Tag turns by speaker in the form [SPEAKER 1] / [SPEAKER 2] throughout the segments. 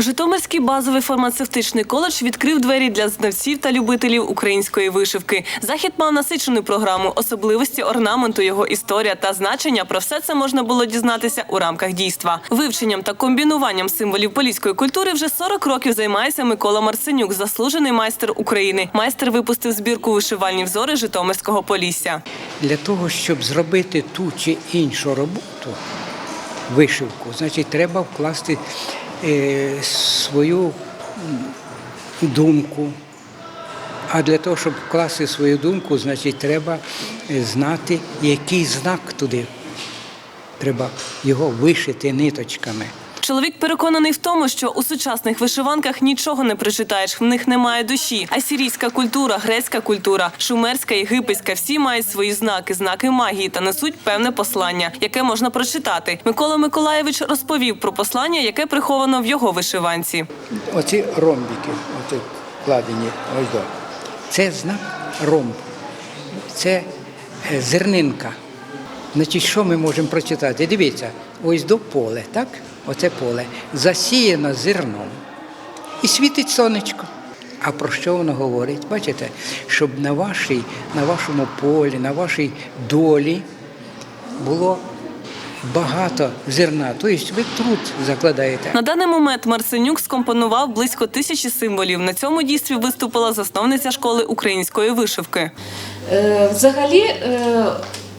[SPEAKER 1] Житомирський базовий фармацевтичний коледж відкрив двері для знавців та любителів української вишивки. Захід мав насичену програму, особливості орнаменту, його історія та значення. Про все це можна було дізнатися у рамках дійства. Вивченням та комбінуванням символів поліської культури вже 40 років займається Микола Марсенюк, заслужений майстер України. Майстер випустив збірку вишивальні взори Житомирського полісся.
[SPEAKER 2] Для того, щоб зробити ту чи іншу роботу, вишивку, значить, треба вкласти свою думку. А для того, щоб вкласти свою думку, значить, треба е, знати, який знак туди. Треба його вишити ниточками.
[SPEAKER 1] Чоловік переконаний в тому, що у сучасних вишиванках нічого не прочитаєш, в них немає душі. Асірійська культура, грецька культура, шумерська, єгипетська всі мають свої знаки, знаки магії та несуть певне послання, яке можна прочитати. Микола Миколаєвич розповів про послання, яке приховано в його вишиванці.
[SPEAKER 2] Оці ромбики, оці вкладені ось до. Це знак ромб. Це е, зернинка. Значить, що ми можемо прочитати? Дивіться, ось до поле, так? Оце поле засіяно зерном і світить сонечко. А про що воно говорить? Бачите, щоб на, вашій, на вашому полі, на вашій долі було багато зерна. Тобто ви труд закладаєте.
[SPEAKER 1] На даний момент Марсенюк скомпонував близько тисячі символів. На цьому дійстві виступила засновниця школи української вишивки.
[SPEAKER 3] Е, Взагалі, е,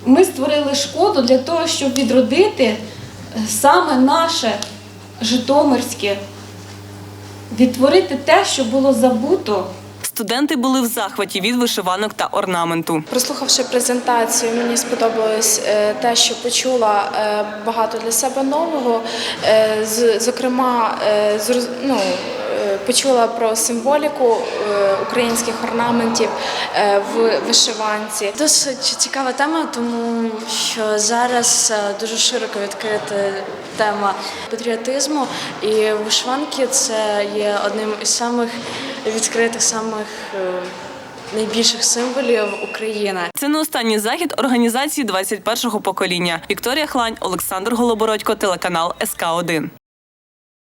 [SPEAKER 3] ми створили шкоду для того, щоб відродити е, саме наше Житомирське, відтворити те, що було забуто.
[SPEAKER 1] Студенти були в захваті від вишиванок та орнаменту.
[SPEAKER 4] Прослухавши презентацію, мені сподобалось е, те, що почула е, багато для себе нового. Зокрема, ну, почула про символіку е, українських орнаментів е, в вишиванці.
[SPEAKER 5] Досить цікава тема, тому що зараз е, дуже широко відкрита тема патріотизму, і вишиванки це є одним із самих відкритих, самих е, найбільших символів України.
[SPEAKER 1] Це не останній захід організації 21-го покоління. Вікторія Хлань, Олександр Голобородько, телеканал СК 1